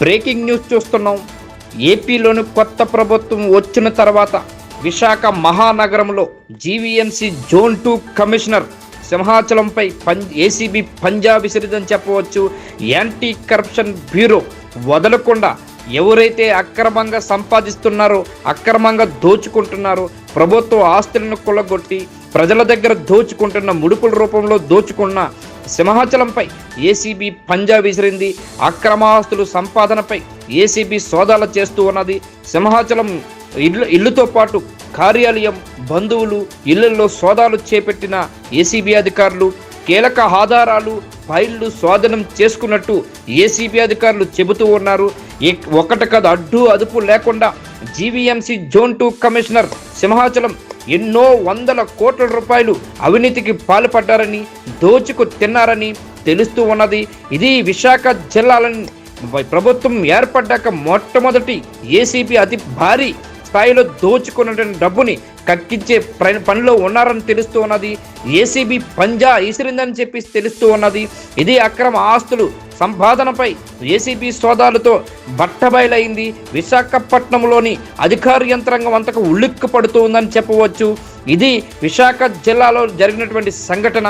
Breaking news చూస్తున్నాం. ఏపీలోని కొత్త ప్రభుత్వం వచ్చిన తర్వాత విశాఖ మహానగరంలో జీవీఎంసీ జోన్ టూ కమిషనర్ సింహాచలంపై పం ఏసీబీ పంజా విసిరిదని చెప్పవచ్చు. యాంటీ కరప్షన్ బ్యూరో వదలకుండా ఎవరైతే అక్రమంగా సంపాదిస్తున్నారో అక్రమంగా దోచుకుంటున్నారో ప్రభుత్వ ఆస్తులను కొలగొట్టి ప్రజల దగ్గర దోచుకుంటున్న ముడుపుల రూపంలో దోచుకున్న సింహాచలంపై ఏసీబీ పంజా విసిరింది. అక్రమాస్తులు సంపాదనపై ఏసీబీ సోదాలు చేస్తూ ఉన్నది. సింహాచలం ఇల్లు ఇల్లుతో పాటు కార్యాలయం బంధువులు ఇళ్ళలో సోదాలు చేపట్టిన ఏసీబీ అధికారులు కీలక ఆధారాలు ఫైళ్ళు స్వాధీనం చేసుకున్నట్టు ఏసీబీ అధికారులు చెబుతూ ఉన్నారు. ఒకటి కదా అడ్డు అదుపు లేకుండా GVMC zone two commissioner Simhachalam ఎన్నో వందల కోట్ల రూపాయలు అవినీతికి పాల్పడ్డారని దోచుకు తిన్నారని తెలుస్తూ ఉన్నది. ఇది విశాఖ జిల్లాలని ప్రభుత్వం ఏర్పడ్డాక మొట్టమొదటి ఏసీబీ అతి భారీ స్థాయిలో దోచుకున్నటువంటి డబ్బుని కక్కించే పనిలో ఉన్నారని తెలుస్తూ ఉన్నది. ఏసీబీ పంజా ఇసిరిందని చెప్పి తెలుస్తూ ఉన్నది. ఇది అక్రమ ఆస్తులు సంపాదనపై ఏసీబీ సోదాలతో బట్టబయలైంది. విశాఖపట్నంలోని అధికార యంత్రాంగం అంతకు ఉల్లిక్కు పడుతుందని చెప్పవచ్చు. ఇది విశాఖ జిల్లాలో జరిగినటువంటి సంఘటన.